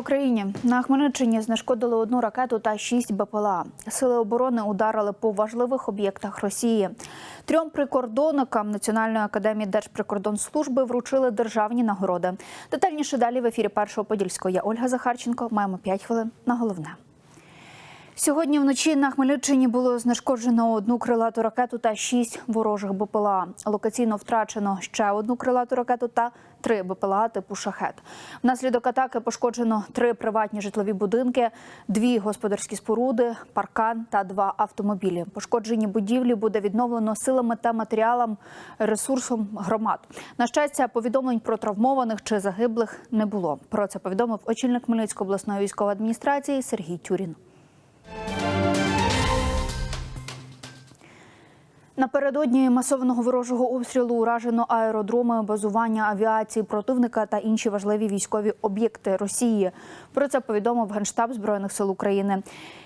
Україні! На Хмельниччині знешкодили одну ракету та шість БПЛА. Сили оборони ударили по важливих об'єктах Росії. Трьом прикордонникам Національної академії Держприкордонслужби вручили державні нагороди. Детальніше далі в ефірі першого подільського. Я Ольга Захарченко. Маємо 5 хвилин на головне. Сьогодні вночі на Хмельниччині було знешкоджено одну крилату ракету та шість ворожих БПЛА. Локаційно втрачено ще одну крилату ракету та три БПЛА типу шахет. Внаслідок атаки пошкоджено три приватні житлові будинки, дві господарські споруди, паркан та два автомобілі. Пошкоджені будівлі буде відновлено силами та матеріалом ресурсом громад. На щастя, повідомлень про травмованих чи загиблих не було. Про це повідомив очільник Хмельницької обласної військової адміністрації Сергій Тюрін. Напередодні масованого ворожого обстрілу уражено аеродроми, базування авіації противника та інші важливі військові об'єкти Росії. Про це повідомив Генштаб збройних сил України.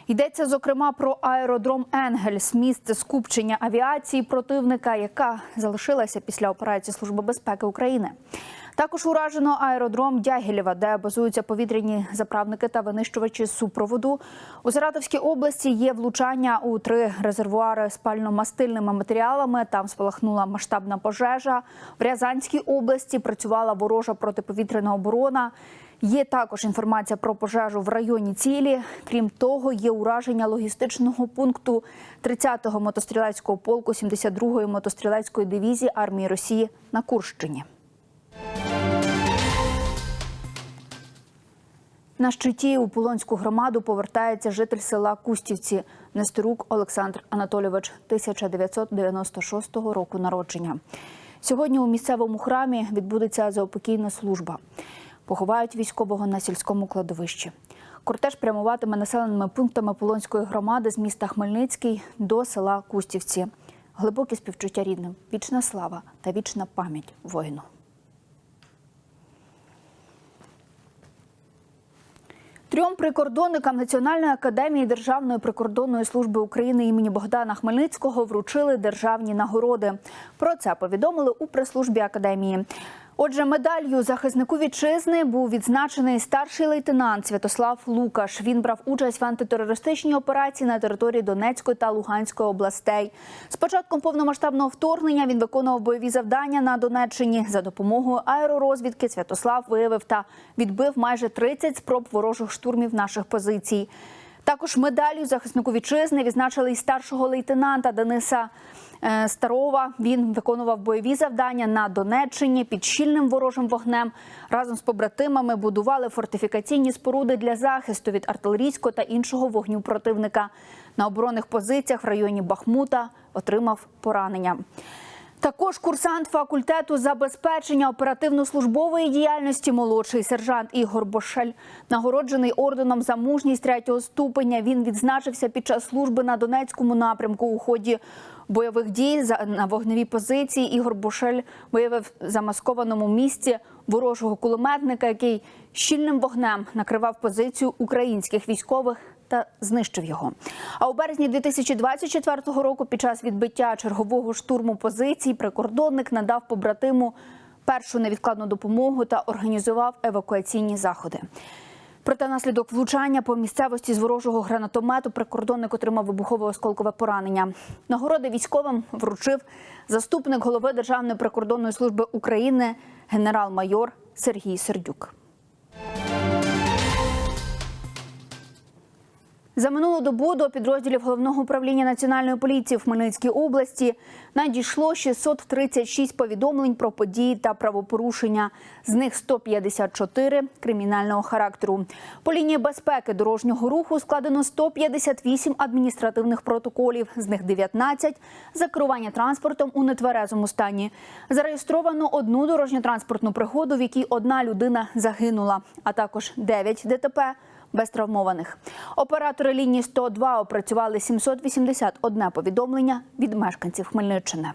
Йдеться зокрема про аеродром Енгельс, місце скупчення авіації противника, яка залишилася після операції Служби безпеки України. Також уражено аеродром Дягілєва, де базуються повітряні заправники та винищувачі супроводу. У Саратовській області є влучання у три резервуари з пально-мастильними матеріалами. Там спалахнула масштабна пожежа. В Рязанській області працювала ворожа протиповітряна оборона. Є також інформація про пожежу в районі цілі. Крім того, є ураження логістичного пункту 30-го мотострілецького полку 72-ї мотострілецької дивізії армії Росії на Курщині. На щиті у Полонську громаду повертається житель села Кустівці Нестерук Олександр Анатолійович 1996 року народження. Сьогодні у місцевому храмі відбудеться заопокійна служба. Поховають військового на сільському кладовищі. Кортеж прямуватиме населеними пунктами Полонської громади з міста Хмельницький до села Кустівці. Глибокі співчуття рідним, вічна слава та вічна пам'ять воїну. Трьом прикордонникам Національної академії Державної прикордонної служби України імені Богдана Хмельницького вручили державні нагороди. Про це повідомили у прес-службі академії. Отже, медаллю захиснику вітчизни був відзначений старший лейтенант Святослав Лукаш. Він брав участь в антитерористичній операції на території Донецької та Луганської областей. З початком повномасштабного вторгнення він виконував бойові завдання на Донеччині. За допомогою аеророзвідки Святослав виявив та відбив майже 30 спроб ворожих штурмів наших позицій. Також медаллю захиснику вітчизни відзначили і старшого лейтенанта Дениса е, Старова. Він виконував бойові завдання на Донеччині під щільним ворожим вогнем. Разом з побратимами будували фортифікаційні споруди для захисту від артилерійського та іншого вогню противника. На оборонних позиціях в районі Бахмута отримав поранення. Також курсант факультету забезпечення оперативно-службової діяльності молодший сержант Ігор Бошель, нагороджений орденом за мужність третього ступеня. Він відзначився під час служби на Донецькому напрямку у ході бойових дій на вогневій позиції. Ігор Бошель виявив в замаскованому місці ворожого кулеметника, який щільним вогнем накривав позицію українських військових та знищив його. А у березні 2024 року, під час відбиття чергового штурму позицій, прикордонник надав побратиму першу невідкладну допомогу та організував евакуаційні заходи. Проте наслідок влучання по місцевості з ворожого гранатомету прикордонник отримав вибухове осколкове поранення. Нагороди військовим вручив заступник голови Державної прикордонної служби України генерал-майор Сергій Сердюк. За минулу добу до підрозділів головного управління національної поліції в Хмельницькій області надійшло 636 повідомлень про події та правопорушення. З них 154 кримінального характеру. По лінії безпеки дорожнього руху складено 158 адміністративних протоколів. З них 19 за керування транспортом у нетверезому стані. Зареєстровано одну дорожньо-транспортну пригоду, в якій одна людина загинула, а також 9 ДТП без травмованих. Оператори лінії 102 опрацювали 781 повідомлення від мешканців Хмельниччини.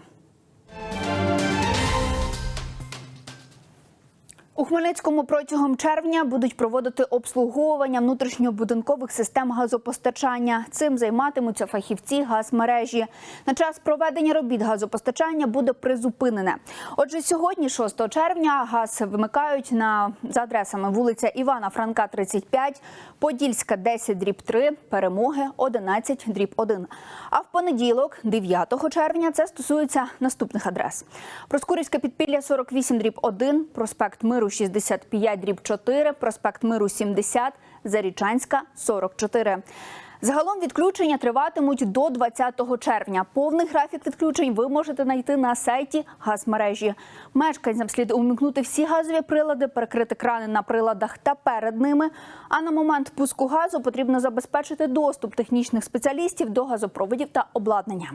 У Хмельницькому протягом червня будуть проводити обслуговування внутрішньобудинкових систем газопостачання. Цим займатимуться фахівці газмережі. На час проведення робіт газопостачання буде призупинене. Отже, сьогодні, 6 червня, газ вимикають на за адресами вулиця Івана Франка, 35, Подільська, 10 дріб 3, Перемоги, 11 дріб 1. А в понеділок, 9 червня, це стосується наступних адрес: Проскурівське підпілля, 48 дріб 1, проспект Миру, 65 дріб 4, проспект Миру, 70, Зарічанська, 44. Загалом відключення триватимуть до 20 червня. Повний графік відключень ви можете знайти на сайті газмережі. Мешканцям слід умікнути всі газові прилади, перекрити крани на приладах та перед ними. А на момент пуску газу потрібно забезпечити доступ технічних спеціалістів до газопроводів та обладнання.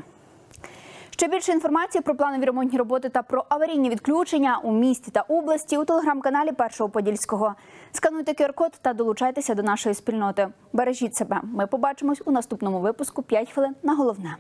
Ще більше інформації про планові ремонтні роботи та про аварійні відключення у місті та області у телеграм-каналі Першого Подільського. Скануйте QR-код та долучайтеся до нашої спільноти. Бережіть себе. Ми побачимось у наступному випуску «5 хвилин на головне.